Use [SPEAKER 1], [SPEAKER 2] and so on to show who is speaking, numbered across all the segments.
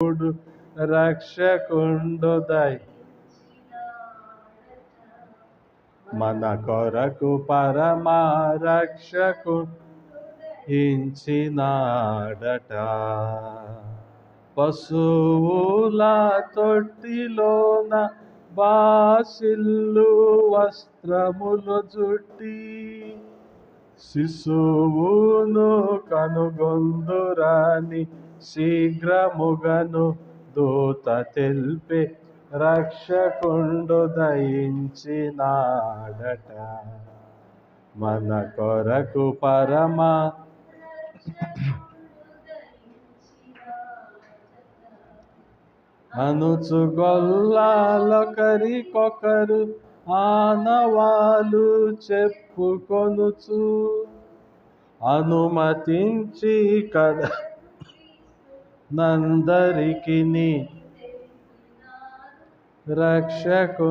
[SPEAKER 1] దేవుడు రక్షకుండుదై మన కొరకు పరమా రక్షకు ఇంచినాడట పశువుల తొట్టిలోన బాసిల్లు వస్త్రములు జుట్టి శిశువును కనుగొందురాని శీఘ్రముగను దూత తెల్పే రక్షకుండు దయించినాడట. మన కొరకు పరమా అనుచుగొల్లాలొకరికొకరు ఆనవాలు చెప్పుకొనుచు అనుమతించి కదా నందరికి రక్షకు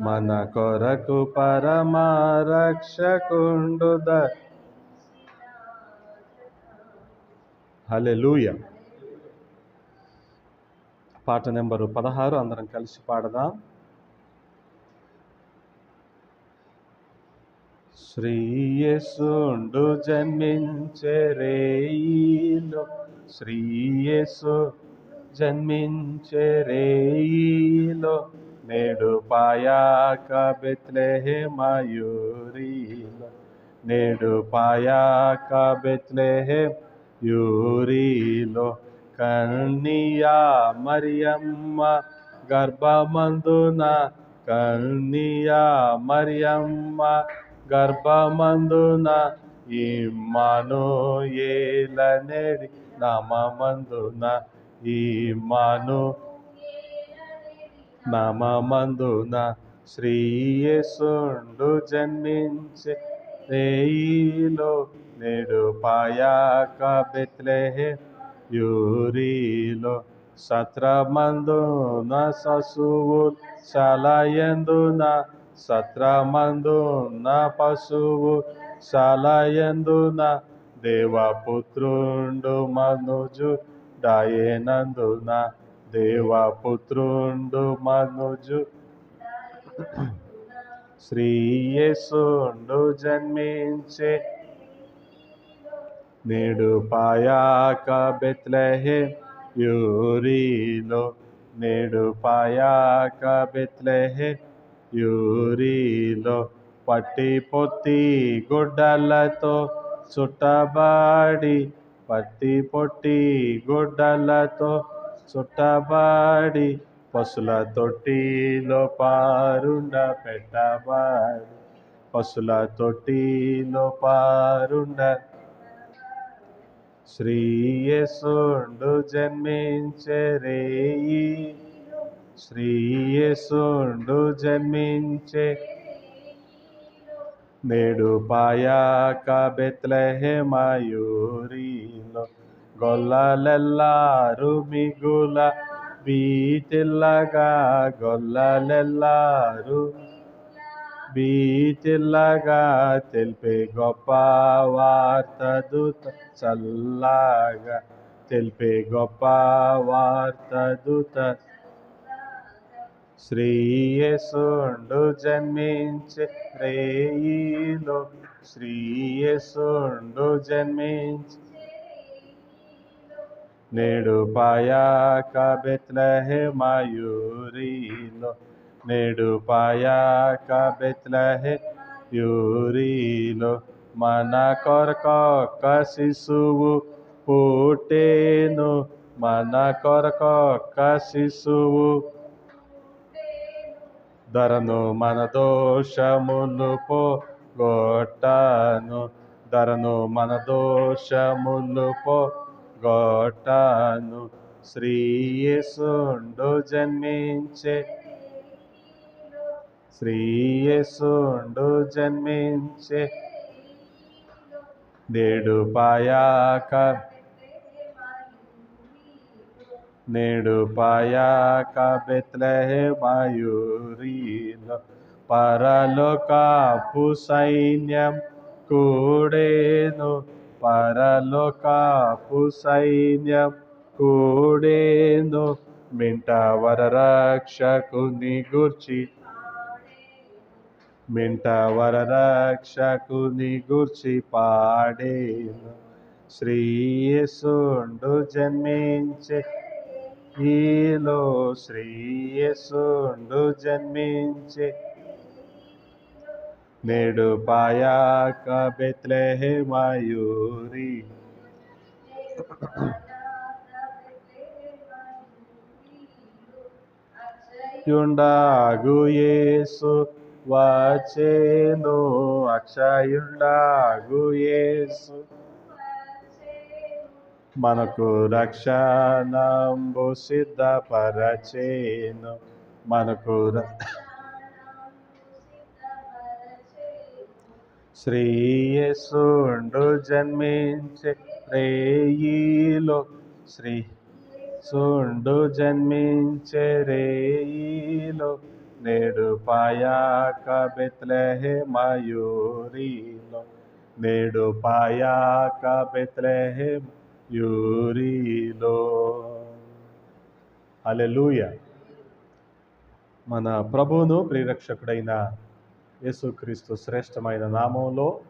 [SPEAKER 1] మన కొరకు పరమా రక్షకుండు హలెలూయ పాట నెంబరు పదహారు. అందరం కలిసి పాడదాం. శ్రీయసుండు జన్మించరేయిలో శ్రీయసు జన్మించరేయిలో నేడు పాయాక బెత్లెహే మయూరిలో నేడు పాయాక బెత్లెహే యూరిలో కన్నియా మరియమ్మ గర్భమందున కన్నియా మరియమ్మ గర్భమందున ఇమ్మాను ఏలనేడి నామందున ఇమ్మాను నామందున శ్రీయేసుండు జన్మించే రేయిలో నేడు పాయాక బెత్లెహే యూరిలో సత్రమందున ససువు చలయందున సత్రమందున్న పశువు శలయందున దేవపుత్రుండు మనుజు డయేనందున దేవపుత్రుండు మనుజు శ్రీయసుండు జన్మించే నేడు పాయాక బెత్లెహే యూరిలో నేడు పాయాక బెత్లెహే యూరిలో పట్టి పొత్తి గుడ్డలతో చుట్టబాడి పట్టి పొట్టి గుడ్డలతో చుట్టబాడి పశుల తొట్టిలో పారుండ పెట్టబాడి పశుల తొట్టిలో పారుండ. శ్రీయసుండు జన్మించరేయి శ్రీయసుండు జన్మించే నేడు పాయాక బెత్లెహే మయూరిలో గొల్లలెల్లారు మిగుల బీతిల్లగా గొల్లలెల్లారు బీతిల్లగా తెలిపే గొప్ప వార్త దూత చల్లగా తెలిపే గొప్ప వార్త దూత శ్రీయసుండు జన్మించే రేయిలో శ్రీయసుండు జన్మించే నేడు పాయాక బెత్లహే మయూరిలో నేడు పాయాక బెత్లహే యూరిలో మన కొరకొక్క శిశువు పుట్టేను మన కొరకొక్క శిశువు ధరను మన దోషమును పోగొట్టాను. ధరను మన దోషములు పోగొట్టాను. శ్రీయసుండు జన్మించే శ్రీయసుండు జన్మించే. దేడు పాయాక నేడు పాయాక బెత్లహే మయూరిలో పరలోకాపు సైన్యం కూడేను పరలోకాపు సైన్యం కూడేను మింట వరరక్షకుని గుర్చి మింట వరరక్షకుని గుర్చి పాడేను. శ్రీయసుండు జన్మించే ఈలో శ్రీయసుండు జన్మించే. నేడు పాయాక బెత్లెహే మయూరి యుండాగు యేసు వచ్చేను అక్షయుండాగు యేసు. మనకు రక్షణంబు సిద్ధపరచేను. మనకు ర- శ్రీయసుండు జన్మించే రేయిలో శ్రీ సుండు జన్మించే రేయిలో నేడు పాయాక బెత్లహే మయూరిలో నేడు పాయాక బెత్లహే యూరిలో. హల్లెలూయా. మన ప్రభువును ప్రియరక్షకుడైన యేసుక్రీస్తు శ్రేష్టమైన నామంలో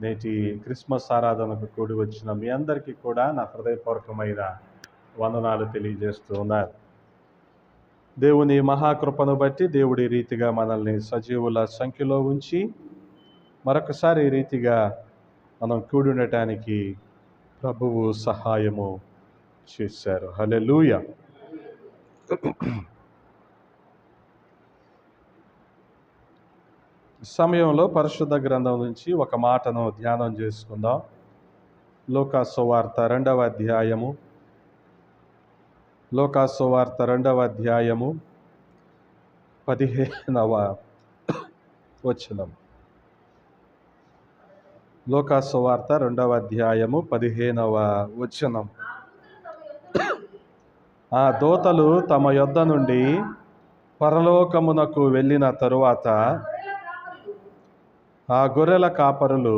[SPEAKER 1] నేటి క్రిస్మస్ ఆరాధనకు కూడి వచ్చిన మీ అందరికీ కూడా నా హృదయపూర్వకమైన వందనాలు తెలియజేస్తూ ఉన్నారు. దేవుని మహాకృపను బట్టి దేవుడి రీతిగా మనల్ని సజీవుల సంఖ్యలో ఉంచి మరొకసారి రీతిగా మనం కూడి ఉండటానికి ప్రభువు సహాయము చేశారు. హలెలూయ సమయంలో పరిశుద్ధ గ్రంథం నుంచి ఒక మాటను ధ్యానం చేసుకుందాం. లోకాసువార్త రెండవ అధ్యాయము. లోకాసువార్త రెండవ అధ్యాయము. పదిహేనవ వచనం. లోకాసువార్త రెండవ అధ్యాయము పదిహేనవ వచనం. ఆ దోతలు తమ యొద్ద నుండి పరలోకమునకు వెళ్ళిన తరువాత ఆ గొర్రెల కాపరులు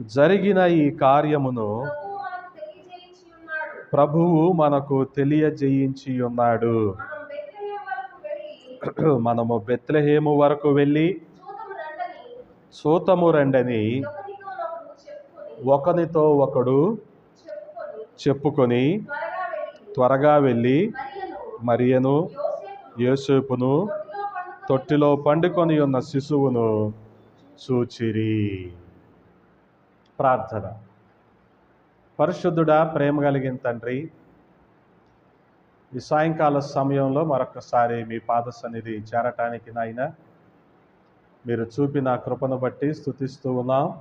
[SPEAKER 1] జరిగిన ఈ కార్యమును ప్రభువు మనకు తెలియజేయించి ఉన్నాడు మనము బెత్లహేము వరకు వెళ్ళి సూతము రెండని ఒకనితో ఒకడు చెప్పుకొని త్వరగా వెళ్ళి మరియను యోసేపును తొట్టిలో పండుకొని ఉన్న శిశువును చూచిరి. ప్రార్థన. పరిశుద్ధుడా ప్రేమ కలిగిన తండ్రి ఈ సాయంకాల సమయంలో మరొకసారి మీ పాద సన్నిధి చేరటానికి నాయన మీరు చూపిన కృపను బట్టి స్థుతిస్తూ ఉన్నాం.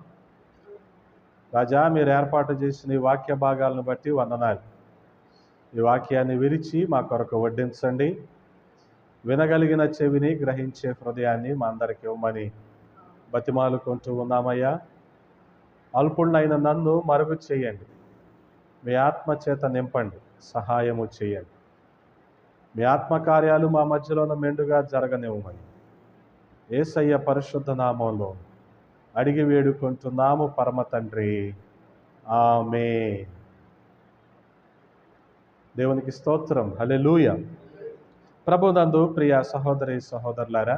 [SPEAKER 1] రాజా మీరు ఏర్పాటు చేసిన ఈ వాక్య భాగాలను బట్టి వందనాలు. ఈ వాక్యాన్ని విరిచి మా కొరకు వడ్డించండి. వినగలిగిన చెవిని గ్రహించే హృదయాన్ని మా అందరికి ఇవ్వమని బతిమాలుకుంటూ ఉన్నామయ్యా. అల్పుణ్ణైన నన్ను మరుగు చేయండి. మీ ఆత్మచేత నింపండి. సహాయము చేయండి. మీ ఆత్మకార్యాలు మా మధ్యలోన మెండుగా జరగనివ్వమని. ఏసయ్య పరిశుద్ధ నామంలో అడిగి వేడుకుంటున్నాము పరమ తండ్రి. ఆమె దేవునికి స్తోత్రం. హలెలూయ ప్రభునందు ప్రియ సహోదరి సహోదరులారా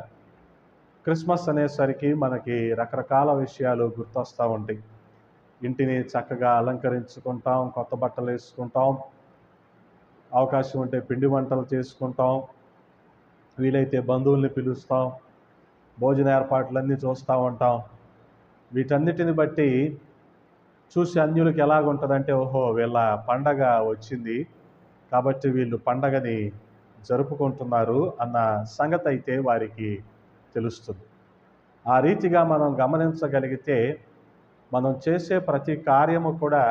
[SPEAKER 1] క్రిస్మస్ అనేసరికి మనకి రకరకాల విషయాలు గుర్తొస్తూ ఉంటాయి. ఇంటిని చక్కగా అలంకరించుకుంటాం కొత్త బట్టలు వేసుకుంటాం అవకాశం ఉంటే పిండి వంటలు చేసుకుంటాం వీలైతే బంధువుల్ని పిలుస్తాం భోజన ఏర్పాట్లన్నీ చూస్తూ ఉంటాం. వీటన్నిటిని బట్టి చూసి అన్యులకి ఎలాగుంటుందంటే ఓహో వీళ్ళ పండగ వచ్చింది. కాబట్టి వీళ్ళు పండగని జరుపుకుంటున్నారు అన్న సంగతి అయితే వారికి తెలుస్తుంది. ఆ రీతిగా మనం గమనించగలిగితే మనం చేసే ప్రతి కార్యము కూడా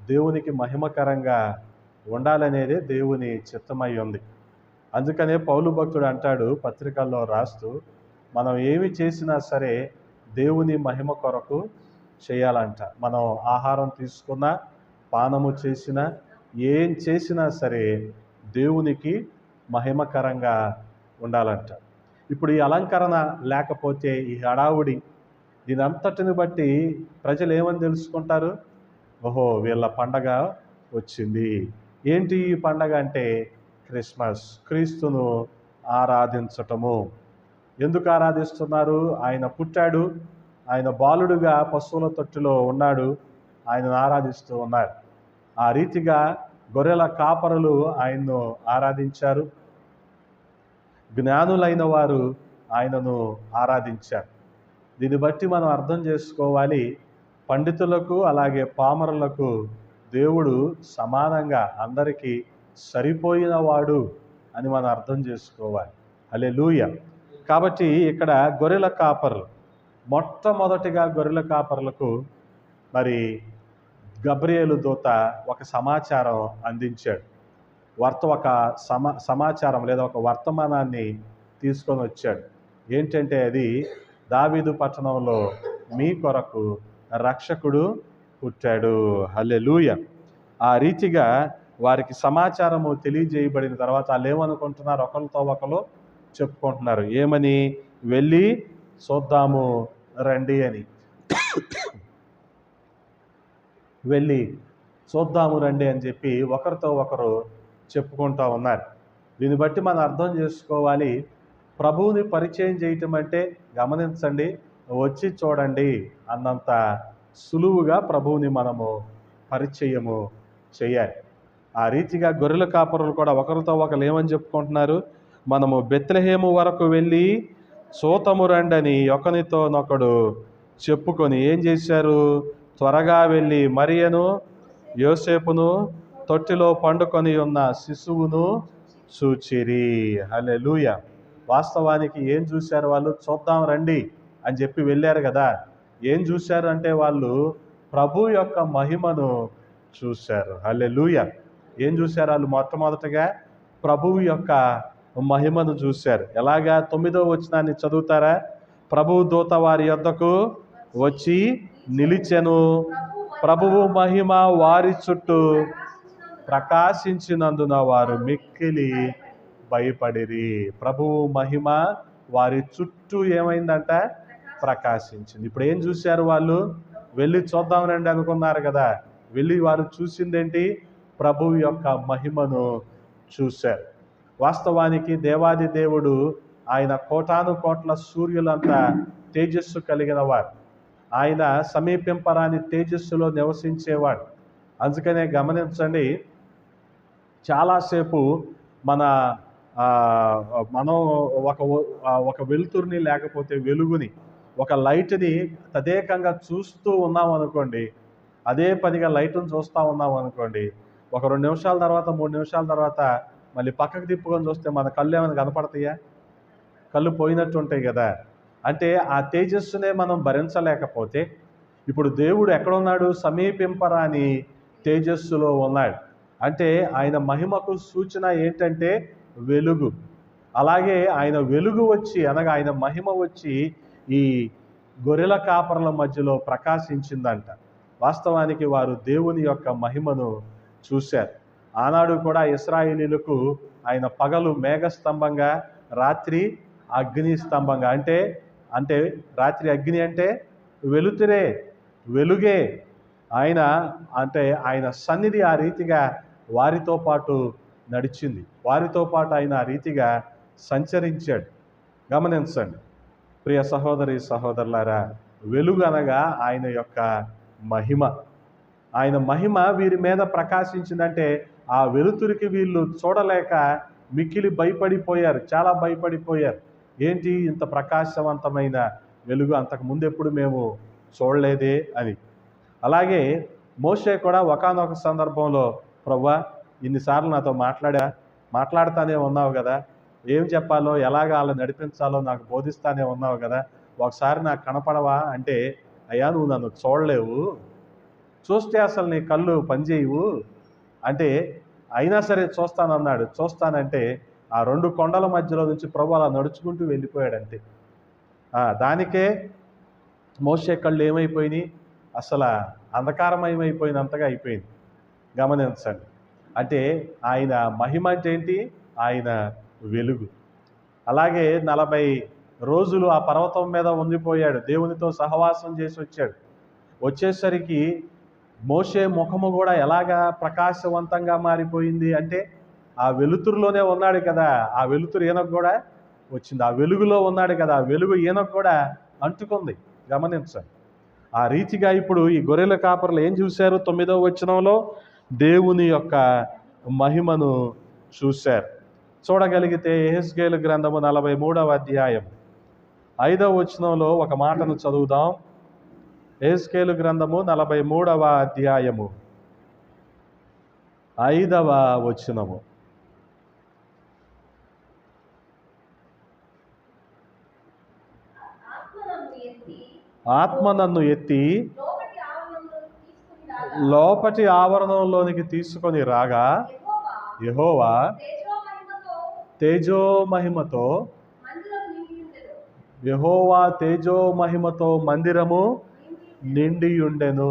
[SPEAKER 1] దేవునికి మహిమకరంగా ఉండాలనేదే దేవుని చిత్తమై ఉంది. అందుకనే పౌలు భక్తుడు అంటాడు పత్రికల్లో రాస్తూ మనం ఏమి చేసినా సరే దేవుని మహిమ కొరకు చేయాలంట. మనం ఆహారం తీసుకున్నా పానము చేసినా ఏం చేసినా సరే దేవునికి మహిమకరంగా ఉండాలంట. ఇప్పుడు ఈ అలంకరణ లేకపోతే ఈ హడావుడి దీని అంతటిని బట్టి ప్రజలు ఏమని తెలుసుకుంటారు? ఓహో వీళ్ళ పండగ వచ్చింది. ఏంటి ఈ పండగ అంటే క్రిస్మస్ క్రీస్తును ఆరాధించటము. ఎందుకు ఆరాధిస్తున్నారు? ఆయన పుట్టాడు. ఆయన బాలుడుగా పశువుల తొట్టిలో ఉన్నాడు. ఆయనను ఆరాధిస్తూ ఉన్నారు. ఆ రీతిగా గొర్రెల కాపరులు ఆయన్ను ఆరాధించారు. జ్ఞానులైన వారు ఆయనను ఆరాధించారు. దీన్ని బట్టి మనం అర్థం చేసుకోవాలి. పండితులకు అలాగే పామరులకు దేవుడు సమానంగా అందరికీ సరిపోయినవాడు అని మనం అర్థం చేసుకోవాలి. అలే లూయ కాబట్టి ఇక్కడ గొర్రెల కాపర్లు మొట్టమొదటిగా గొర్రెల కాపర్లకు మరి గబ్రియేలు దూత ఒక సమాచారం అందించాడు. వర్త ఒక సమా సమాచారం లేదా ఒక వర్తమానాన్ని తీసుకొని వచ్చాడు. ఏంటంటే అది దావీదు పట్టణంలో మీ కొరకు రక్షకుడు పుట్టాడు. హల్లెలూయ. ఆ రీతిగా వారికి సమాచారము తెలియజేయబడిన తర్వాత వాళ్ళు ఏమనుకుంటున్నారు? ఒకరితో ఒకరు చెప్పుకుంటున్నారు. ఏమని? వెళ్ళి చూద్దాము రండి అని. వెళ్ళి చూద్దాము రండి అని చెప్పి ఒకరితో ఒకరు చెప్పుకుంటూ ఉన్నారు. దీన్ని బట్టి మనం అర్థం చేసుకోవాలి. ప్రభువుని పరిచయం చేయటం అంటే గమనించండి వచ్చి చూడండి అన్నంత సులువుగా ప్రభువుని మనము పరిచయము చేయాలి. ఆ రీతిగా గొర్రెల కాపరులు కూడా ఒకరితో ఒకరు ఏమని చెప్పుకుంటున్నారు? మనము బెత్లహేము వరకు వెళ్ళి సూతము రండని ఒకనితోనొకడు చెప్పుకొని ఏం చేశారు? త్వరగా వెళ్ళి మరియను యోసేపును తొట్టిలో పండుకొని ఉన్న శిశువును చూచిరి. లూయ వాస్తవానికి ఏం చూశారు వాళ్ళు? చూద్దాం రండి అని చెప్పి వెళ్ళారు కదా. ఏం చూశారు అంటే వాళ్ళు ప్రభు యొక్క మహిమను చూశారు. హల్లెలూయా. ఏం చూశారు వాళ్ళు మొట్టమొదటగా? ప్రభువు యొక్క మహిమను చూశారు. ఎలాగా? తొమ్మిదో వచనాన్ని చదువుతారా? ప్రభు దూత వారి యొద్దకు వచ్చి నిలిచెను. ప్రభువు మహిమ వారి చుట్టూ ప్రకాశించినందున వారు మిక్కిలి భయపడిరి. ప్రభువు మహిమ వారి చుట్టూ ఏమైందంట? ప్రకాశించింది. ఇప్పుడు ఏం చూశారు వాళ్ళు? వెళ్ళి చూద్దాం రండి అనుకున్నారు కదా. వెళ్ళి వారు చూసిందేంటి? ప్రభువు యొక్క మహిమను చూశారు. వాస్తవానికి దేవాది దేవుడు ఆయన కోటాను కోట్ల సూర్యులంతా తేజస్సు కలిగిన వారు ఆయన సమీపింపరాని తేజస్సులో నివసించేవాడు. అందుకనే గమనించండి చాలాసేపు మన మనం ఒక ఒక వెలుతురుని లేకపోతే వెలుగుని ఒక లైట్ని తదేకంగా చూస్తూ ఉన్నాం అనుకోండి అదే పనిగా లైట్ని చూస్తూ ఉన్నాం అనుకోండి ఒక రెండు నిమిషాల తర్వాత మూడు నిమిషాల తర్వాత మళ్ళీ పక్కకు తిప్పుకొని చూస్తే మన కళ్ళు ఏమైనా కనపడతాయా? కళ్ళు పోయినట్టు ఉంటాయి కదా. అంటే ఆ తేజస్సునే మనం భరించలేకపోతే ఇప్పుడు దేవుడు ఎక్కడున్నాడు? సమీపింపరాని తేజస్సులో ఉన్నాడు. అంటే ఆయన మహిమకు సూచన ఏంటంటే వెలుగు. అలాగే ఆయన వెలుగు వచ్చి అనగా ఆయన మహిమ వచ్చి ఈ గొర్రెల కాపర్ల మధ్యలో ప్రకాశించిందంట. వాస్తవానికి వారు దేవుని యొక్క మహిమను చూశారు. ఆనాడు కూడా ఇస్రాయేలీలకు ఆయన పగలు మేఘస్తంభంగా రాత్రి అగ్ని స్తంభంగా. అంటే అంటే రాత్రి అగ్ని అంటే వెలుతురే వెలుగే. ఆయన అంటే ఆయన సన్నిధి ఆ రీతిగా వారితో పాటు నడిచింది. వారితో పాటు ఆయన ఆ రీతిగా సంచరించాడు. గమనించండి. ప్రియ సహోదరి సహోదరులారా వెలుగనగా ఆయన యొక్క మహిమ. ఆయన మహిమ వీరి మీద ప్రకాశించిందంటే ఆ వెలుతురికి వీళ్ళు చూడలేక మిక్కిలి భయపడిపోయారు చాలా భయపడిపోయారు. ఏంటి ఇంత ప్రకాశవంతమైన వెలుగు? అంతకు ముందు ఎప్పుడు మేము చూడలేదే అని. అలాగే మోషే కూడా ఒకానొక సందర్భంలో ప్రవ్వా ఇన్నిసార్లు నాతో మాట్లాడా? మాట్లాడుతానే ఉన్నావు కదా. ఏం చెప్పాలో ఎలాగ అలా నడిపించాలో నాకు బోధిస్తానే ఉన్నావు కదా. ఒకసారి నాకు కనపడవా? అంటే అయ్యా నువ్వు నన్ను చూడలేవు. చూస్తే అసలు నీ కళ్ళు పనిచేయవు. అంటే అయినా సరే చూస్తానన్నాడు. చూస్తానంటే ఆ రెండు కొండల మధ్యలో నుంచి ప్రభు అలా నడుచుకుంటూ వెళ్ళిపోయాడంతే. దానికే మోసే కళ్ళు ఏమైపోయినాయి? అసలు అంధకారమయమైపోయినంతగా అయిపోయింది. గమనించండి. అంటే ఆయన మహిమ అంటే ఏంటి? ఆయన వెలుగు. అలాగే నలభై రోజులు ఆ పర్వతం మీద ఉండిపోయాడు. దేవునితో సహవాసం చేసి వచ్చాడు. వచ్చేసరికి మోషే ముఖము కూడా ఎలాగా ప్రకాశవంతంగా మారిపోయింది అంటే ఆ వెలుతురులోనే ఉన్నాడు కదా. ఆ వెలుతురు ఈయనకు కూడా వచ్చింది. ఆ వెలుగులో ఉన్నాడు కదా. ఆ వెలుగు ఈయనకు కూడా అంటుకుంది. గమనించండి. ఆ రీతిగా ఇప్పుడు ఈ గొర్రెల కాపర్లు ఏం చూశారు? తొమ్మిదవ వచనంలో దేవుని యొక్క మహిమను చూశారు. చూడగలిగితే ఎహెస్గేలు గ్రంథము నలభై మూడవ అధ్యాయం. ఐదవ వచనంలో ఒక మాటను చదువుదాం. ఏస్కేలు గ్రంథము నలభై మూడవ అధ్యాయము. ఐదవ వచనము. ఆత్మ నన్ను ఎత్తి
[SPEAKER 2] లోపటి
[SPEAKER 1] ఆవరణంలోనికి తీసుకొని రాగా
[SPEAKER 2] యహోవా తేజోమహిమతో
[SPEAKER 1] తేజో మహిమతో
[SPEAKER 2] మందిరం
[SPEAKER 1] తేజో మహిమతో మందిరము
[SPEAKER 2] నిండి
[SPEAKER 1] ఉండెను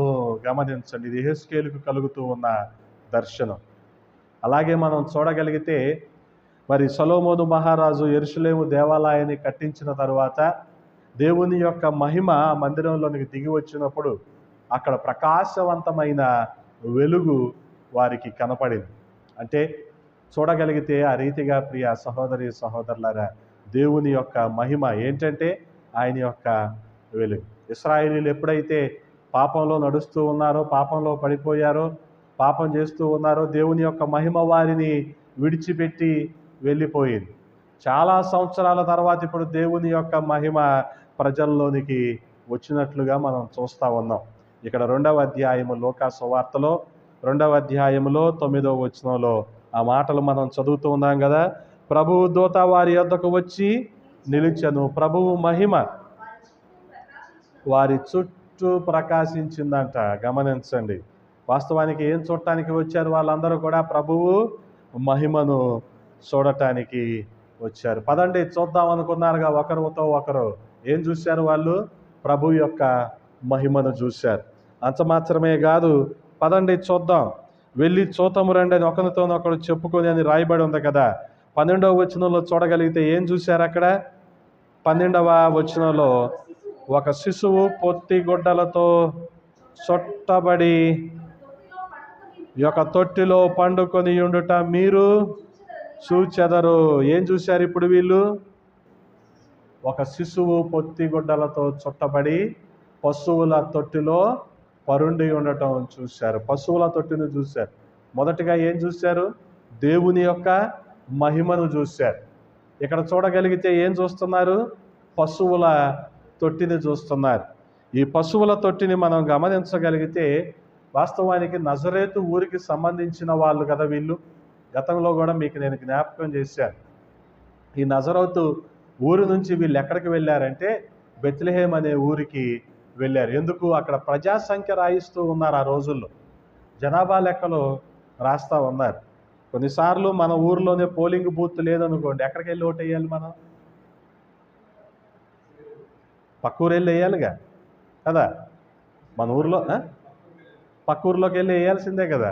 [SPEAKER 1] గమనించండి ఇది హెస్కేలుకు కలుగుతూ ఉన్న దర్శనం. అలాగే మనం చూడగలిగితే మరి సొలోమోను మహారాజు ఎరుసలేము దేవాలయాన్ని కట్టించిన తరువాత దేవుని యొక్క మహిమ మందిరంలోనికి దిగి వచ్చినప్పుడు అక్కడ ప్రకాశవంతమైన వెలుగు వారికి కనపడింది. అంటే చూడగలిగితే ఆ రీతిగా ప్రియ సహోదరి సహోదరులారా దేవుని యొక్క మహిమ ఏంటంటే ఆయన యొక్క వెలుగు. ఇస్రాయేలీలు ఎప్పుడైతే పాపంలో నడుస్తూ ఉన్నారో పాపంలో పడిపోయారో పాపం చేస్తూ ఉన్నారో దేవుని యొక్క మహిమ వారిని విడిచిపెట్టి వెళ్ళిపోయింది. చాలా సంవత్సరాల తర్వాత ఇప్పుడు దేవుని యొక్క మహిమ ప్రజల్లోనికి వచ్చినట్లుగా మనం చూస్తూ ఉన్నాం. ఇక్కడ రెండవ అధ్యాయము లోకా సువార్తలో రెండవ అధ్యాయములో తొమ్మిదవ వచనంలో ఆ మాటలు మనం చదువుతూ ఉన్నాం కదా. ప్రభువు దూత వారి యొద్దకు వచ్చి నిలిచను. ప్రభువు మహిమ వారి చుట్టూ ప్రకాశించిందంట. గమనించండి. వాస్తవానికి ఏం చూడటానికి వచ్చారు వాళ్ళందరూ కూడా? ప్రభువు మహిమను చూడటానికి వచ్చారు. పదండి చూద్దాం అనుకున్నారుగా ఒకరితో ఒకరు. ఏం చూశారు వాళ్ళు? ప్రభు యొక్క మహిమను చూశారు. అంత మాత్రమే కాదు. పదండి చూద్దాం. వెళ్ళి చూతము రండి అని ఒకరితోనొకరు చెప్పుకొని అని రాయబడి ఉంది కదా. పన్నెండవ వచనంలో చూడగలిగితే ఏం చూశారు అక్కడ? పన్నెండవ వచనంలో ఒక శిశువు పొత్తి గుడ్డలతో చుట్టబడి యొక్క తొట్టిలో పండుకొని ఉండుట మీరు చూచెదరు. ఏం చూశారు ఇప్పుడు వీళ్ళు? ఒక శిశువు పొత్తి గుడ్డలతో చుట్టబడి పశువుల తొట్టిలో పరుండి ఉండటం చూశారు. పశువుల తొట్టిని చూశారు. మొదటిగా ఏం చూశారు? దేవుని యొక్క మహిమను చూశారు. ఇక్కడ చూడగలిగితే ఏం చూస్తున్నారు? పశువుల తొట్టిని చూస్తున్నారు. ఈ పశువుల తొట్టిని మనం గమనించగలిగితే వాస్తవానికి నజరేతు ఊరికి సంబంధించిన వాళ్ళు కదా వీళ్ళు? గతంలో కూడా మీకు నేను జ్ఞాపకం చేశాను. ఈ నజరౌతు ఊరు నుంచి వీళ్ళు ఎక్కడికి వెళ్ళారంటే బెత్లహేమ్ అనే ఊరికి వెళ్ళారు. ఎందుకు? అక్కడ ప్రజాసంఖ్య రాయిస్తూ ఉన్నారు ఆ రోజుల్లో. జనాభా లెక్కలు రాస్తా ఉన్నారు. కొన్నిసార్లు మన ఊర్లోనే పోలింగ్ బూత్ లేదనుకోండి. ఎక్కడికి వెళ్ళి ఓటు వేయాలి మనం? పక్క ఊరు వెళ్ళి వేయాలిగా. కదా? మన ఊర్లో పక్క ఊర్లోకి వెళ్ళి వేయాల్సిందే కదా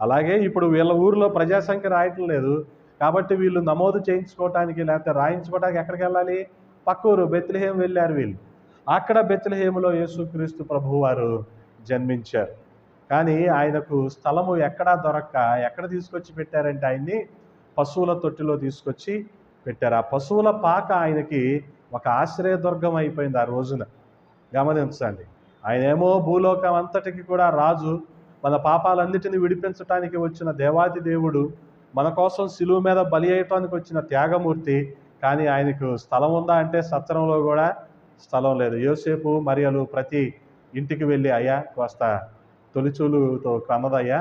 [SPEAKER 1] అలాగే ఇప్పుడు వీళ్ళ ఊర్లో ప్రజాసంఖ్య రాయటం లేదు. కాబట్టి వీళ్ళు నమోదు చేయించుకోవటానికి లేకపోతే రాయించుకోవడానికి ఎక్కడికి వెళ్ళాలి? పక్క ఊరు బెత్లహేం వెళ్ళారు వీళ్ళు. అక్కడ బెత్లహేములో యేసుక్రీస్తు ప్రభు వారు జన్మించారు. కానీ ఆయనకు స్థలము ఎక్కడా దొరక్క ఎక్కడ తీసుకొచ్చి పెట్టారంటే ఆయన్ని పశువుల తొట్టిలో తీసుకొచ్చి పెట్టారు. ఆ పశువుల పాక ఆయనకి ఒక ఆశ్రయదుర్గం అయిపోయింది ఆ రోజున. గమనించండి. ఆయన ఏమో భూలోకం అంతటికి కూడా రాజు మన పాపాలన్నిటిని విడిపించటానికి వచ్చిన దేవాది దేవుడు మన కోసం సిలువు మీద బలి అయ్యటానికి వచ్చిన త్యాగమూర్తి కానీ ఆయనకు స్థలం ఉందా అంటే సత్రంలో కూడా స్థలం లేదు. యోసేపు మరియలు ప్రతి ఇంటికి వెళ్ళి అయ్యా కాస్త తొలిచూలుతో కన్నదయ్యా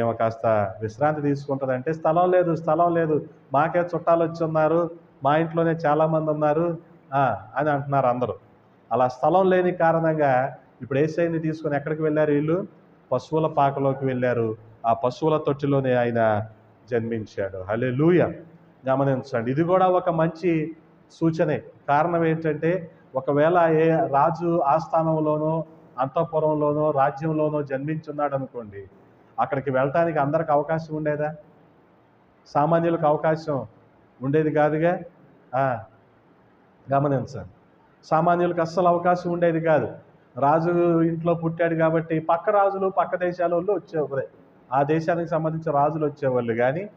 [SPEAKER 1] ఏమో కాస్త విశ్రాంతి తీసుకుంటుందంటే స్థలం లేదు స్థలం లేదు మాకే చుట్టాలు వచ్చి ఉన్నారు మా ఇంట్లోనే చాలామంది ఉన్నారు. అని అంటున్నారు అందరూ. అలా స్థలం లేని కారణంగా ఇప్పుడు ఏసైని తీసుకొని ఎక్కడికి వెళ్ళారు వీళ్ళు? పశువుల పాకలోకి వెళ్ళారు. ఆ పశువుల తొట్టిలోనే ఆయన జన్మించాడు. హలే లూయ గమనించండి. ఇది కూడా ఒక మంచి సూచనే. కారణం ఏంటంటే ఒకవేళ ఏ రాజు ఆస్థానంలోనో అంతఃపురంలోనో రాజ్యంలోనో జన్మించున్నాడు అనుకోండి అక్కడికి వెళ్ళటానికి అందరికి అవకాశం ఉండేదా? సామాన్యులకు అవకాశం ఉండేది కాదుగా? గమనించండి సామాన్యులకు అస్సలు అవకాశం ఉండేది కాదు. రాజు ఇంట్లో పుట్టాడు కాబట్టి పక్క రాజులు పక్క దేశాల వాళ్ళు వచ్చేవారు. ఆ దేశానికి సంబంధించిన రాజులు వచ్చేవాళ్ళు కానీ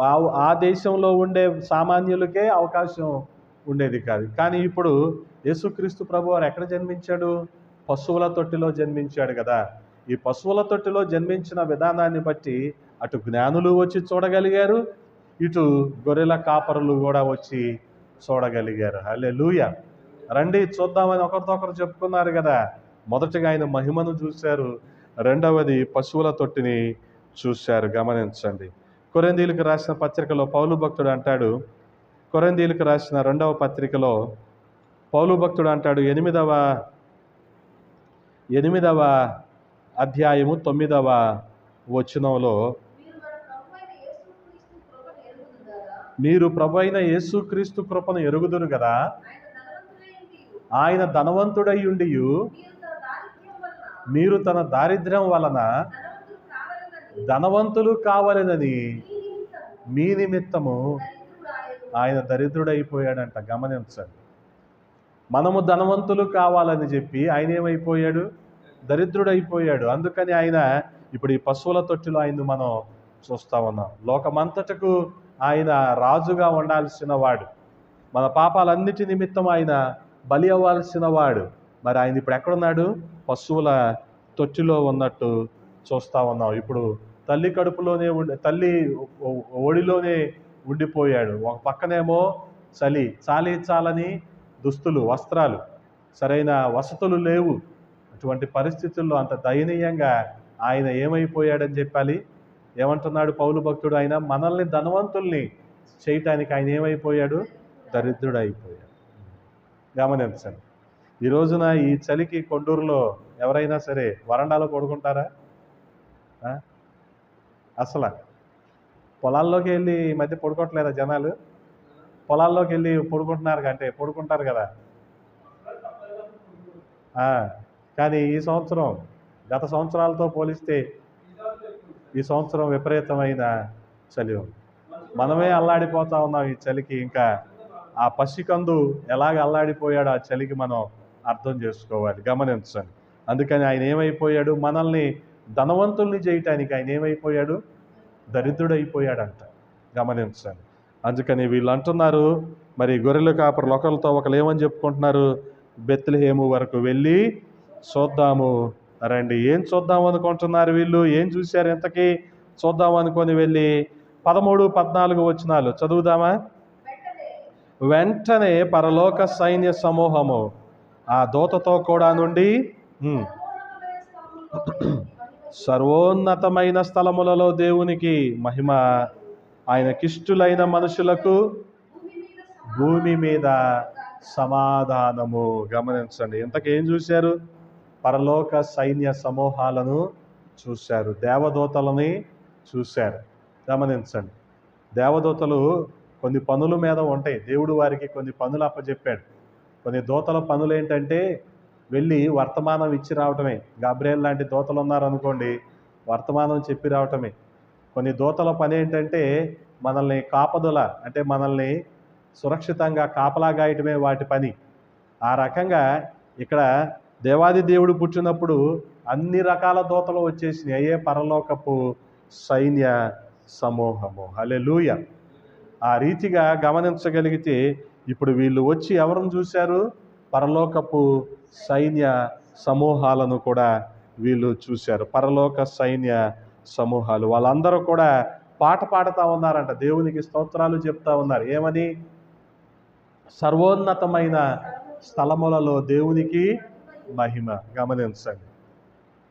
[SPEAKER 1] ఆ- ఆ దేశంలో ఉండే సామాన్యులకే అవకాశం ఉండేది కాదు. కానీ ఇప్పుడు యేసుక్రీస్తు ప్రభు వారు ఎక్కడ జన్మించాడు? పశువుల తొట్టిలో జన్మించాడు కదా. ఈ పశువుల తొట్టిలో జన్మించిన విధానాన్ని బట్టి అటు జ్ఞానులు వచ్చి చూడగలిగారు ఇటు గొర్రెల కాపరులు కూడా వచ్చి చూడగలిగారు. హలే రండి చూద్దామని ఒకరితో ఒకరు చెప్పుకున్నారు కదా. మొదటగా ఆయన మహిమను చూశారు. రెండవది పశువుల తొట్టిని చూశారు. గమనించండి. కొరందీలకు రాసిన పత్రికలో పౌలు భక్తుడు అంటాడు కొరందీలకు రాసిన రెండవ పత్రికలో పౌలు భక్తుడు అంటాడు ఎనిమిదవ ఎనిమిదవ అధ్యాయము తొమ్మిదవ వచనంలో
[SPEAKER 2] మీరు ప్రభు అయిన యేసుక్రీస్తు కృపను ఎరుగుదురు కదా ఆయన ధనవంతుడై
[SPEAKER 1] ఉండి
[SPEAKER 2] మీరు తన దారిద్ర్యం వలన ధనవంతులు కావాలని
[SPEAKER 1] కావాలనని
[SPEAKER 2] మీ నిమిత్తము
[SPEAKER 1] ఆయన దరిద్రుడైపోయాడంట. గమనించండి. మనము ధనవంతులు కావాలని చెప్పి ఆయన ఏమైపోయాడు? దరిద్రుడైపోయాడు. అందుకని ఆయన ఇప్పుడు ఈ పశువుల తొట్టిలో ఆయన్ని మనం చూస్తా ఉన్నాం. లోకమంతటకు ఆయన రాజుగా ఉండాల్సిన వాడు. మన పాపాలన్నిటి నిమిత్తం ఆయన బలి అవ్వాల్సిన వాడు. మరి ఆయన ఇప్పుడు ఎక్కడున్నాడు? పశువుల తొట్టిలో ఉన్నట్టు చూస్తా ఉన్నాం. ఇప్పుడు తల్లి కడుపులోనే ఉండి తల్లి ఒడిలోనే ఉండిపోయాడు. ఒక పక్కనేమో చలి చాలి చాలని దుస్తులు వస్త్రాలు. సరైన వసతులు లేవు. అటువంటి పరిస్థితుల్లో అంత దయనీయంగా ఆయన ఏమైపోయాడని చెప్పాలి? ఏమంటున్నాడు పౌలు భక్తుడు? ఆయన మనల్ని ధనవంతుల్ని చేయటానికి ఆయన ఏమైపోయాడు? దరిద్రుడు అయిపోయాడు గమనించండి. ఈ రోజున ఈ చలికి కొండూరులో ఎవరైనా సరే వరండాలో పడుకుంటారా? అసలు? పొలాల్లోకి వెళ్ళి ఈ మధ్య పడుకోవట్లేదా జనాలు? పొలాల్లోకి వెళ్ళి పడుకుంటున్నారు అంటే పడుకుంటారు కదా. కానీ ఈ సంవత్సరం గత సంవత్సరాలతో పోలిస్తే ఈ సంవత్సరం విపరీతమైన చలి ఉంది. మనమే అల్లాడిపోతా ఉన్నాం ఈ చలికి. ఇంకా ఆ పసికందు ఎలాగ అల్లాడిపోయాడో ఆ చలికి మనం అర్థం చేసుకోవాలి. గమనించండి. అందుకని ఆయన ఏమైపోయాడు? మనల్ని ధనవంతుల్ని చేయటానికి ఆయన ఏమైపోయాడు? దరిద్రుడైపోయాడంట. గమనించండి. అందుకని వీళ్ళు అంటున్నారు మరి గొర్రెలు కాపరులు ఒకరితో ఒకరు ఏమని చెప్పుకుంటున్నారు? బెత్లహేము వరకు వెళ్ళి చూద్దాము రండి ఏం చూద్దాం అనుకుంటున్నారు వీళ్ళు? ఏం చూశారు ఇంతకీ? చూద్దాం అనుకొని వెళ్ళి పదమూడు పద్నాలుగు వచనాలు చదువుదామా?
[SPEAKER 2] వెంటనే
[SPEAKER 1] పరలోక సైన్య సమూహము ఆ దూతతో కూడా నుండి
[SPEAKER 2] సర్వోన్నతమైన స్థలములలో దేవునికి మహిమ.
[SPEAKER 1] ఆయనకిష్టులైన మనుషులకు
[SPEAKER 2] భూమి మీద
[SPEAKER 1] సమాధానము. గమనించండి ఇంతకేం చూశారు? పరలోక సైన్య సమూహాలను చూశారు. దేవదూతలని చూశారు. గమనించండి. దేవదూతలు కొన్ని పనుల మీద ఉంటాయి. దేవుడు వారికి కొన్ని పనులు అప్పచెప్పాడు కొన్ని దూతల పనులు ఏంటంటే వెళ్ళి వర్తమానం ఇచ్చి రావటమే. గాబ్రేల్ లాంటి దూతలు ఉన్నారనుకోండి వర్తమానం చెప్పి రావటమే. కొన్ని దూతల పని ఏంటంటే మనల్ని కాపదుల అంటే మనల్ని సురక్షితంగా కాపలాగాయటమే వాటి పని. ఆ రకంగా ఇక్కడ దేవాది దేవుడు పుట్టినప్పుడు అన్ని రకాల దూతలు వచ్చేసినాయి. అయ్యే పరలోకపు సైన్య సమూహము. హల్లెలూయా. ఆ రీతిగా గమనించగలిగితే ఇప్పుడు వీళ్ళు వచ్చి ఎవరిని చూశారు? పరలోకపు సైన్య సమూహాలను కూడా వీళ్ళు చూశారు. పరలోక సైన్య సమూహాలు. వాళ్ళందరూ కూడా పాట పాడుతూ ఉన్నారంట. దేవునికి స్తోత్రాలు చెప్తా ఉన్నారు. ఏమని? సర్వోన్నతమైన స్థలములలో దేవునికి మహిమ గమనించండి.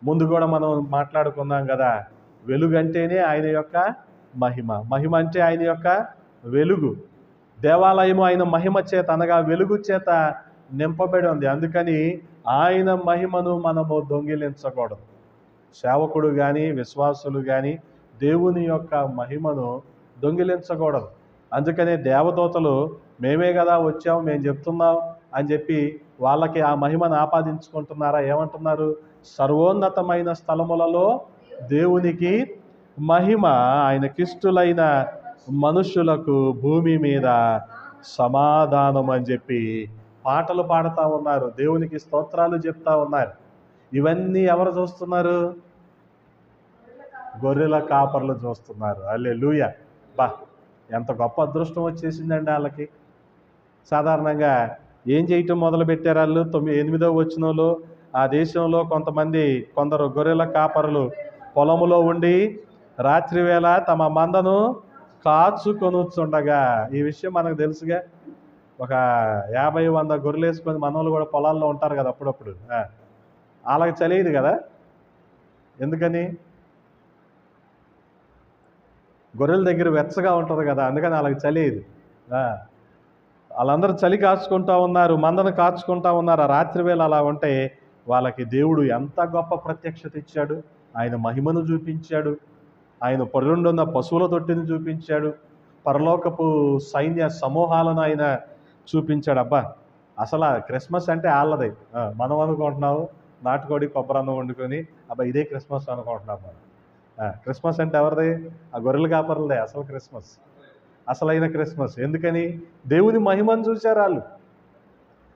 [SPEAKER 1] ముందు కూడా మనం మాట్లాడుకున్నాం కదా వెలుగు అంటేనే ఆయన యొక్క మహిమ. మహిమ అంటే ఆయన యొక్క వెలుగు. దేవాలయము ఆయన మహిమ చేత అనగా వెలుగు చేత నింపబడి ఉంది. అందుకని ఆయన మహిమను మనము దొంగిలించకూడదు. సేవకుడు కానీ విశ్వాసులు కానీ దేవుని యొక్క మహిమను దొంగిలించకూడదు. అందుకనే దేవదూతలు మేమే కదా వచ్చాము మేము చెప్తున్నాం అని చెప్పి వాళ్ళకి ఆ మహిమను ఆపాదించుకుంటున్నారా? ఏమంటున్నారు? సర్వోన్నతమైన స్థలములలో దేవునికి మహిమ ఆయనకిష్టులైన మనుషులకు భూమి మీద సమాధానం అని చెప్పి పాటలు పాడుతూ ఉన్నారు. దేవునికి స్తోత్రాలు చెప్తా ఉన్నారు. ఇవన్నీ ఎవరు చూస్తున్నారు? గొర్రెల కాపర్లు చూస్తున్నారు. అల్లే లూయ బా ఎంత గొప్ప అదృష్టం వచ్చేసిందండి వాళ్ళకి. సాధారణంగా ఏం చేయటం మొదలు పెట్టారు వాళ్ళు? తొమ్మిది ఎనిమిదో వచ్చినలో ఆ దేశంలో కొంతమంది కొందరు గొర్రెల కాపరులు పొలములో ఉండి రాత్రి వేళ తమ మందను కాచుకొనుచుండగా. ఈ విషయం మనకు తెలుసుగా. ఒక యాభై వంద గొర్రెలు వేసుకొని మనవలు కూడా పొలాల్లో ఉంటారు కదా అప్పుడప్పుడు. వాళ్ళకి చలియదు కదా? ఎందుకని? గొర్రెల దగ్గర వెచ్చగా ఉంటుంది కదా అందుకని వాళ్ళకి చలియదు వాళ్ళందరూ చలి కాచుకుంటా ఉన్నారు మందను కాచుకుంటా ఉన్నారు. ఆ రాత్రి వేళ అలా ఉంటే వాళ్ళకి దేవుడు ఎంత గొప్ప ప్రత్యక్షత ఇచ్చాడు. ఆయన మహిమను చూపించాడు. ఆయన పొరుండున్న పశువుల తొట్టిని చూపించాడు. పరలోకపు సైన్య సమూహాలను ఆయన చూపించాడు. అబ్బా అసలు క్రిస్మస్ అంటే ఆళ్ళదే. మనం అనుకుంటున్నావు నాటుకోడి కొబ్బరన్నం వండుకొని అబ్బా ఇదే క్రిస్మస్ అనుకుంటున్నాం మనం. క్రిస్మస్ అంటే ఎవరిది? ఆ గొర్రెలు కాపర్లదే అసలు క్రిస్మస్. అసలైన క్రిస్మస్. ఎందుకని? దేవుని మహిమను చూశారు వాళ్ళు.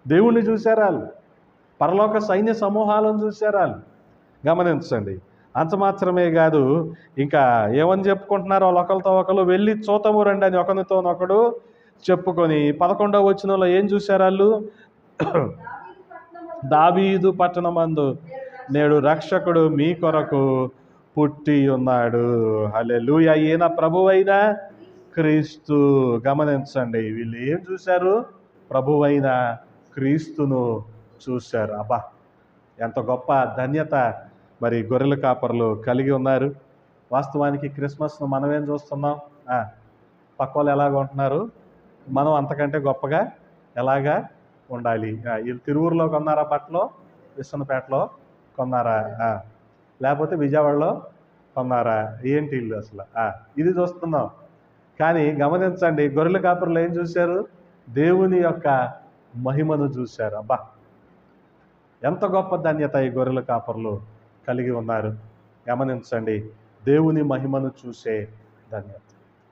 [SPEAKER 1] దేవుణ్ణి చూశారు వాళ్ళు. పరలోక సైన్య సమూహాలను చూశారు వాళ్ళు. గమనించండి. అంత మాత్రమే కాదు ఇంకా ఏమని చెప్పుకుంటున్నారు వాళ్ళు ఒకరితో ఒకరు వెళ్ళి చూతము రండి అని ఒకరితోనొకడు చెప్పుకొని పదకొండవ వచ్చినలో ఏం చూశారు వాళ్ళు? దాబీదు పట్టణమందు నేడు రక్షకుడు మీ కొరకు పుట్టి ఉన్నాడు. హల్లెలూయ. ఈయన ప్రభువైనా? క్రీస్తు గమనించండి. వీళ్ళు ఏం చూశారు? ప్రభువైన క్రీస్తును చూశారు. అబ్బా! ఎంత గొప్ప ధన్యత మరి గొర్రెల కాపర్లు కలిగి ఉన్నారు. వాస్తవానికి క్రిస్మస్ను మనం ఏం చూస్తున్నాం? పక్క వాళ్ళు ఎలాగ ఉంటున్నారు? మనం అంతకంటే గొప్పగా ఎలాగా ఉండాలి? వీళ్ళు తిరువురులో కొన్నారా బట్టలో? విశ్వనపేటలో కొన్నారా? లేకపోతే విజయవాడలో కొన్నారా? ఏంటి ఇల్లు అసలు? ఇది చూస్తున్నాం. కానీ గమనించండి గొర్రెల కాపర్లు ఏం చూశారు? దేవుని యొక్క మహిమను చూశారు. అబ్బా! ఎంత గొప్ప ధన్యత ఈ గొర్రెల కాపర్లు కలిగి ఉన్నారు. గమనించండి దేవుని మహిమను చూసే ధన్యత.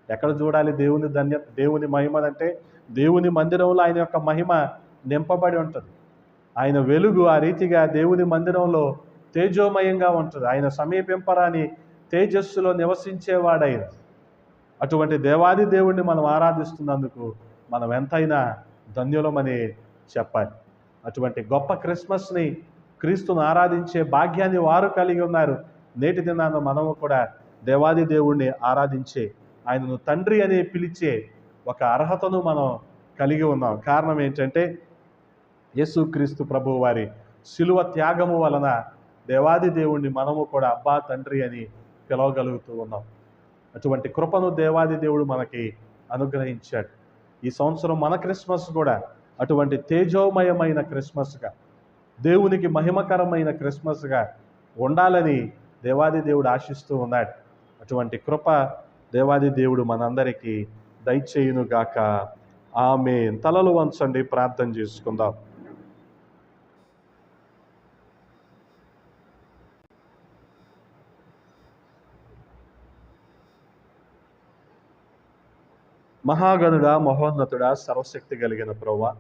[SPEAKER 1] ఎక్కడ చూడాలి దేవుని ధన్యత? దేవుని మహిమనంటే దేవుని మందిరంలో ఆయన యొక్క మహిమ నింపబడి ఉంటుంది. ఆయన వెలుగు ఆ రీతిగా దేవుని మందిరంలో తేజోమయంగా ఉంటుంది. ఆయన సమీపింపరాని తేజస్సులో నివసించేవాడైన అటువంటి దేవాది దేవుణ్ణి మనం ఆరాధిస్తున్నందుకు మనం ఎంతైనా ధన్యులమని చెప్పాలి. అటువంటి గొప్ప క్రిస్మస్ని క్రీస్తును ఆరాధించే భాగ్యాన్ని వారు కలిగి ఉన్నారు. నేటి దినాన మనము కూడా దేవాది దేవుణ్ణి ఆరాధించే ఆయనను తండ్రి అని పిలిచే ఒక అర్హతను మనం కలిగి ఉన్నాం. కారణం ఏంటంటే యేసుక్రీస్తు ప్రభు వారి శిలువ త్యాగము వలన దేవాది దేవుణ్ణి మనము కూడా అబ్బా తండ్రి అని పిలవగలుగుతూ ఉన్నాం. అటువంటి కృపను దేవాది దేవుడు మనకి అనుగ్రహించాడు. ఈ సంవత్సరం మన క్రిస్మస్ కూడా అటువంటి తేజోమయమైన క్రిస్మస్గా దేవునికి మహిమకరమైన క్రిస్మస్గా ఉండాలని దేవాది దేవుడు ఆశిస్తూ ఉన్నాడు. అటువంటి కృప దేవాది దేవుడు మనందరికీ దయచేయునుగాక. ఆమె తలలు వంచండి ప్రార్థన చేసుకుందాం. మహాగణుడా మహోన్నతుడా సర్వశక్తి కలిగిన ప్రభా